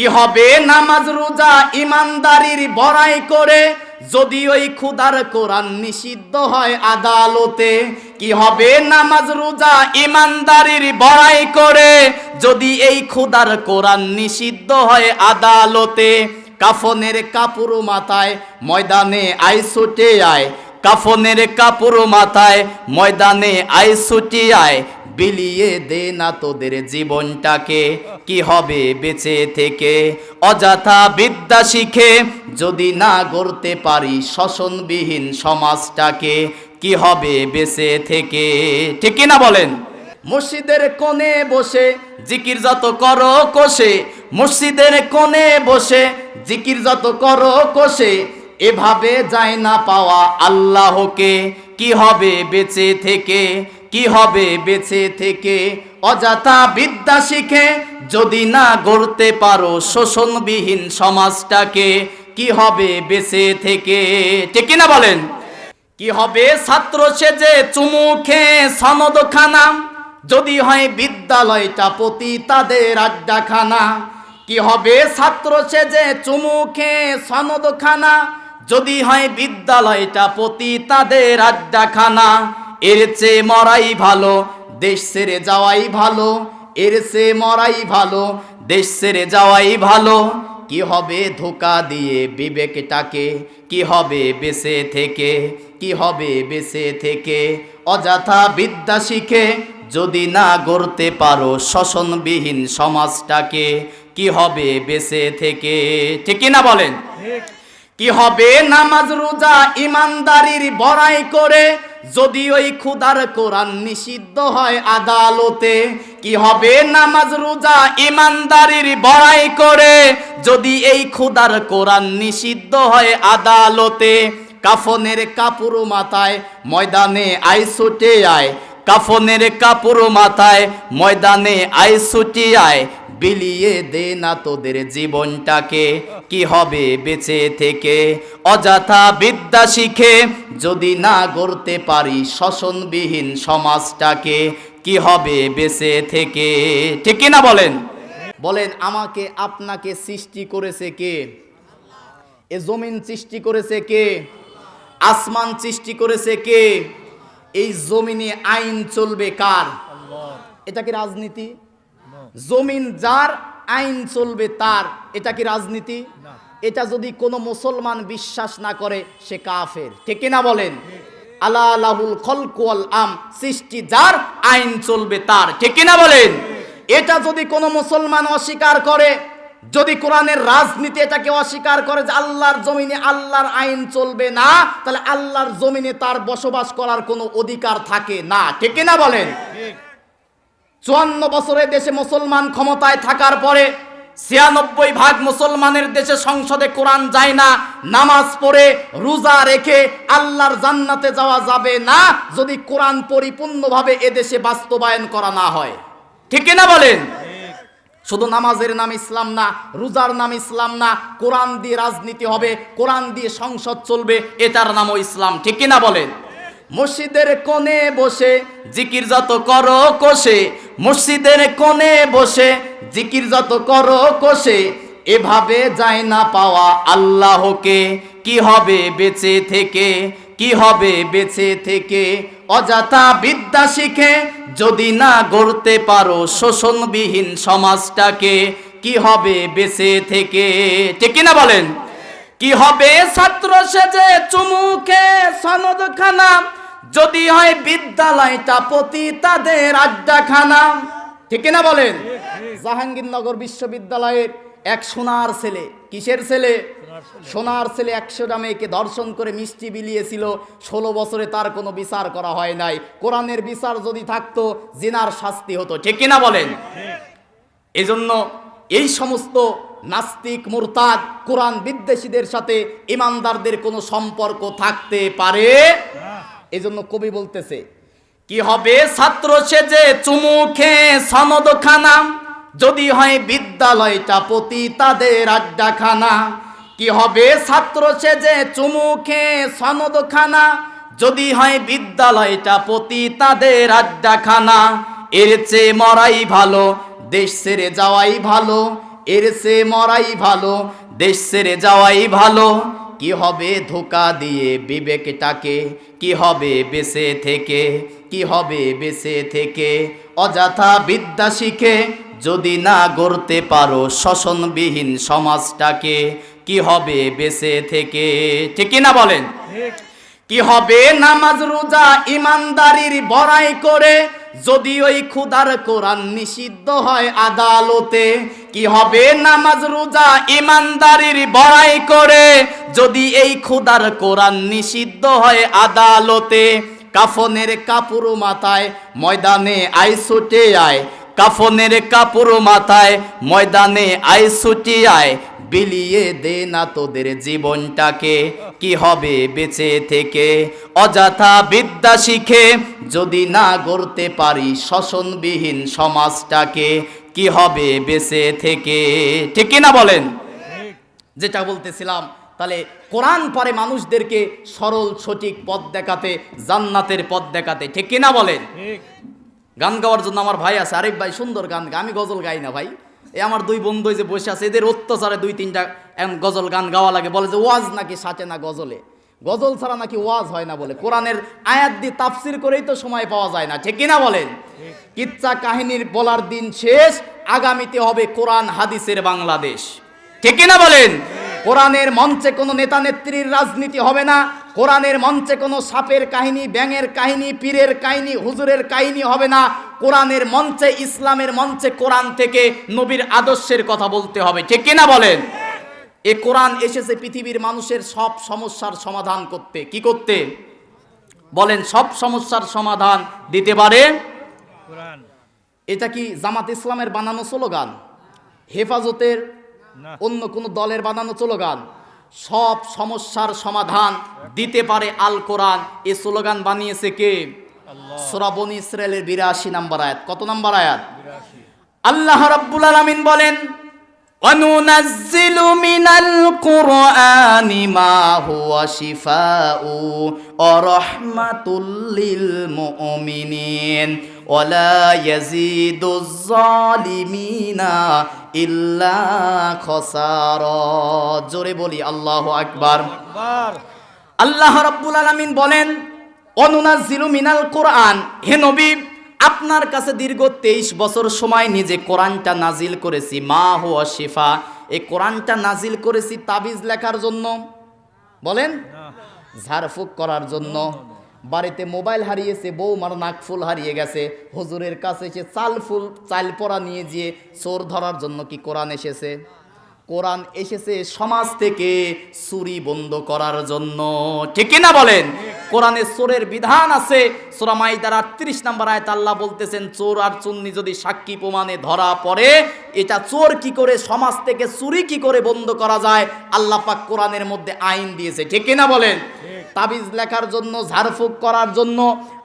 কি হবে নামাজ, রোজা ইমানদারির বড়াই করে। যদি ওই খুদার কোরআন নিষিদ্ধ হয় আদালতে, কি হবে নামাজ, রোজা ইমানদারির বড়াই করে? যদি এই খুদার কোরআন নিষিদ্ধ হয় আদালতে, কাফনের কাপড় মাথায় ময়দানে আই ছুটে আয় কাফনের কাপড় মাথায় ময়দানে আই ছুটে আয়, বিলিয়ে দে না তোদের জীবনটাকে। কি হবে বেঁচে থেকে? অযথা বিদ্যা শিখে যদি না গড়তে পারি শোষণবিহীন সমাজটাকে, কি হবে বেঁচে থেকে? ঠিক না বলেন? মসজিদের কোণে বসে জিকির যত করো কোষে। মসজিদের কোণে বসে জিকির যত করো কোষে। এভাবে যায় না পাওয়া আল্লাহকে। কি হবে বেঁচে থেকে? কি হবে বেঁচে থেকে? অযথা বিদ্যা শিখে যদি না গড়তে পারো শোষণবিহীন সমাজটাকে, কি হবে বেঁচে থেকে? ঠিক না বলেন? কি হবে ছাত্র সেজে চুমু খেয়ে সনদ খানা যদি হয় বিদ্যালয়টা প্রতি তাদের আড্ডাখানা। কি হবে ছাত্র সেজে চুমু খেয়ে সনদ খানা যদি হয় বিদ্যালয়টা প্রতি তাদের আড্ডাখানা, এর চেয়ে মরাই ভালো, দেশ ছেড়ে যাওয়াই ভালো, এর চেয়ে মরাই ভালো, দেশ ছেড়ে যাওয়াই ভালো। কি হবে ধোকা দিয়ে বিবেকটাকে? কি হবে বেঁচে থেকে? কি হবে বেঁচে থেকে? অযথা বিদ্যা শিখে যদি না গড়তে পারো শোষণবিহীন সমাজটাকে, কি হবে বেঁচে থেকে? ঠিক না বলেন? কি হবে? নামাজ, রোজা ইমানদারির বড়াই করে যদি ওই খুদার কোরআন নিষিদ্ধ হয় আদালতে, কি হবে? নামাজ, রোজা ইমানদারির বড়াই করে যদি এই খুদার কোরআন নিষিদ্ধ হয় আদালতে, কাফনের কাপড় মাথায় ময়দানে আই ছুটে আয় কাফনের কাপড় মাথায় ময়দানে আই ছুটে আয়, বিলিয়ে দে না তোদের জীবনটাকে। কি হবে বেঁচে থেকে? অযথা বিদ্যা শিখে যদি না গড়তে পারি শোষণবিহীন সমাজটাকে, কি হবে বেঁচে থেকে? ঠিক না বলেন? বলেন, আমাকে আপনাকে সৃষ্টি করেছে কে? এ জমিন সৃষ্টি করেছে কে? আসমান সৃষ্টি করেছে কে? এই জমিনে আইন চলবে কার? এটা কি রাজনীতি? জমিন যার আইন চলবে তার। এটা কি রাজনীতি? এটা যদি কোনো মুসলমান বিশ্বাস না করে সে কাফের। ঠিক না বলেন? আল্লাহ লাহুল খলকুয়াল আম সৃষ্টি যার আইন চলবে তার। ঠিক না বলেন? এটা যদি কোনো মুসলমান অস্বীকার করে যদি কোরআনের রাজনীতি এটাকে অস্বীকার করে যে আল্লাহর জমিনে আল্লাহর আইন চলবে না, তাহলে আল্লাহর জমিনে তার বসবাস করার কোনো অধিকার থাকে না। ঠিক না বলেন? চুয়ান্ন বছরের দেশে মুসলমান ক্ষমতায় থাকার পরে ছিয়ানব্বই ভাগ মুসলমানের দেশে সংসদে কোরআন যায় না, নামাজ পড়ে, রোজা রেখে আল্লাহর জান্নাতে যাওয়া যাবে না, যদি কোরআন পরিপূর্ণভাবে এদেশে বাস্তবায়ন করা না হয়। ঠিক না বলেন? শুধু নামাজের নাম ইসলাম না, রোজার নাম ইসলাম না, কোরআন দিয়ে রাজনীতি হবে, কোরআন দিয়ে সংসদ চলবে, এটার নামও ইসলাম, ঠিক না বলেন? মসজিদের কোণে বসে জিকির যত করো, কোষে। মসজিদের কোণে বসে জিকির যত করো, কোষে। এভাবে যায় না পাওয়া আল্লাহকে, কি হবে বেঁচে থেকে? কি হবে বেঁচে থেকে? অযথা বিদ্যা শিখে যদি না গড়তে পারো শোষণবিহীন সমাজটাকে, কি হবে বেঁচে থেকে? ঠিক না বলেন? কি হবে ছাত্র সেজে চুমুকে সনদ খানা যদি হয় বিদ্যালয়টা প্রতি তাদের আড্ডা আড্ডাখানা। ঠিক না বলেন? জাহাঙ্গীরনগর বিশ্ববিদ্যালয়ের এক সোনার ছেলে, কিসের ছেলে? সোনার ছেলে। একশোটা মেয়েকে দর্শন করে মিষ্টি বিলিয়েছিল। ষোলো বছরে তার কোনো বিচার করা হয় নাই। কোরআনের বিচার যদি থাকতো, জিনার শাস্তি হতো। ঠিক কিনা বলেন? এজন্য এই সমস্ত নাস্তিক, মুরতাদ, কোরআন বিদ্বেষীদের সাথে ইমানদারদের কোনো সম্পর্ক থাকতে পারে? এজন্য কবি বলতেছে, কি হবে ছাত্র সেজে চুমু খেয়ে সনদ খানা যদি হয় বিদ্যালয়টা প্রতি তাদের আড্ডাখানা। কি হবে? ছাত্র সেজে চুমু খেয়ে সনদ খানা যদি হয় বিদ্যালয়টা প্রতি তাদের আড্ডাখানা। এর চেয়ে মরাই ভালো, দেশ ছেড়ে যাওয়াই ভালো। এর সে মরাই ভালো, দেশ ছেড়ে যাওয়াই ভালো। কি হবে ধোকা দিয়ে বিবেকটাকে? কি হবে বেঁচে থেকে? কি হবে বেঁচে থেকে? অযথা বিদ্যা শিখে যদি না গড়তে পারো শোষণবিহীন সমাজটাকে কি হবে বেঁচে থেকে? ঠিক না বলেন? কি হবে নামাজ রোজা ইমানদারির বড়াই করে যদি ওই খুদার কোরআন নিষিদ্ধ হয় আদালতে? কি হবে নামাজ রোজা ইমানদারির বড়াই করে যদি এই খুদার কোরআন নিষিদ্ধ হয় আদালতে? কাফনের কাপড় মাথায় ময়দানে আই ছুটে আয় কাফনের কাপড় মাথায় ময়দানে আই ছুটে আয়। বিলিয়ে দে না তোদের জীবনটাকে, কি হবে বেঁচে থেকে? অযথা বিদ্যা শিখে যদি না গড়তে পারি শোষণবিহীন সমাজটাকে, কি হবে বেঁচে থেকে? ঠিক না বলেন? যেটা বলতেছিলাম, তাহলে কোরআন পরে মানুষদেরকে সরল সঠিক পথ দেখাতে, জান্নাতের পথ দেখাতে, ঠিক কি না বলেন? গান গাওয়ার জন্য আমার ভাই আছে। আরেক ভাই, সুন্দর গান আমি গজল গাই না ভাই। এই আমার দুই বন্ধু যে বসে আছে, এদের অত্যাচারে দুই তিনটা গজল গান গাওয়া লাগে। বলে যে ওয়াজ নাকি সাথে না গজলে। গজল ছাড়া নাকি ওয়াজ হয় না বলে। কোরআনের আয়াত দিয়ে তাফসির করেই তো সময় পাওয়া যায় না। ঠিক কিনা বলেন? কিচ্ছা কাহিনীর বলার দিন শেষ। আগামীতে হবে কোরআন, হাদিসের বাংলাদেশ। ঠিক কিনা বলেন? কোরআনের মঞ্চে কোনো নেতা নেত্রীর রাজনীতি হবে না। কোরআনের মঞ্চে কোনো সাপের কাহিনী ব্যাঙের কাহিনী পীরের কাহিনী হুজুরের কাহিনী হবে না। কোরআনের মঞ্চে ইসলামের মঞ্চে কোরআন থেকে নবীর আদর্শের কথা বলতে হবে। ঠিক কিনা বলেন? এ কোরআন এসেছে পৃথিবীর মানুষের সব সমস্যার সমাধান করতে। কি করতে? বলেন সব সমস্যার সমাধান দিতে পারে? এটা কি জামাত ইসলামের বানানো স্লোগান? হেফাজতের অন্য কোনো দলের বানানো স্লোগান সব সমস্যার সমাধান দিতে পারে আল কোরআন এই স্লোগান বানিয়েছে কে আল্লাহ সোরাবন ইসরায়েলের বিরাশি নাম্বার আয়াত কত নাম্বার আয়াত বিরাশি আল্লাহ রাব্বুল আলামিন বলেন وننزل من القرآن ما هو شفاء ورحمة للمؤمنين ওয়ালা ইয়াজিদুজ জালিমিনা ইল্লা খসারা। জোরে বলি আল্লাহ আকবর। আল্লাহ রাব্বুল আলামিন বলেন অনুনাজিলু মিনাল কোরআন। হে নবী আপনার কাছে দীর্ঘ তেইশ বছর সময় নিজে কোরআনটা নাজিল করেছি মা হুয়া শিফা এই কোরআনটা নাজিল করেছি তাবিজ লেখার জন্য। বলেন? ঝাড়ফুঁক করার জন্য। বাড়িতে মোবাইল হারিয়েছে বউ বৌমার নাকফুল হারিয়ে গেছে। হুজুরের কাছে এসে চাল ফুল, চাল পরা নিয়ে গিয়ে চোর ধরার জন্য কি কোরআন এসেছে? কোরআন এসেছে সমাজ থেকে চুরি বন্ধ করার জন্য। ঠিক না বলেন? কোরআনে চোরের বিধান আছে। সোরা মাইদার আটত্রিশ নাম্বার আয়ত আল্লাহ বলতেছেন চোর আর চুন্নি যদি সাক্ষী প্রমাণে ধরা পড়ে এটা চোর কি করে সমাজ থেকে চুরি কি করে বন্ধ করা যায়? আল্লাহ পাক কোরআনের মধ্যে আইন দিয়েছে। ঠিক না বলেন? তাবিজ লেখার জন্য ঝাড়ফুঁক করার জন্য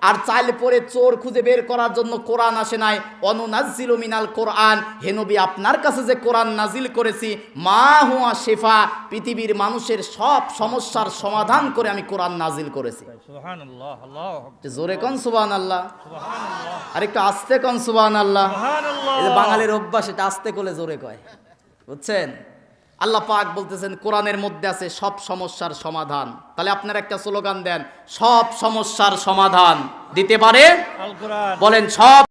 আর চাইলে পরে চোর খুঁজে বের করার জন্য কোরআন আসে নাই। অনুনাজিল মিনাল কোরআন হেনবি আপনার কাছে যে কোরআন নাজিল করেছি মা হুয়া শেফা পৃথিবীর মানুষের সব সমস্যার সমাধান করে আমি কোরআন নাজিল করেছি। জোরে কন সুবান আল্লাহ আর একটু আস্তে কন সুবান আল্লাহ সুবহানাল্লাহ। এই যে বাঙালির অভ্যাস এটা আস্তে করে জোরে কয়। বুঝছেন? আল্লাহ পাক বলতেছেন কোরআনের মধ্যে আছে সব সমস্যার সমাধান। তাহলে আপনার একটা স্লোগান দেন সব সমস্যার সমাধান। দিতে পারে? বলেন সব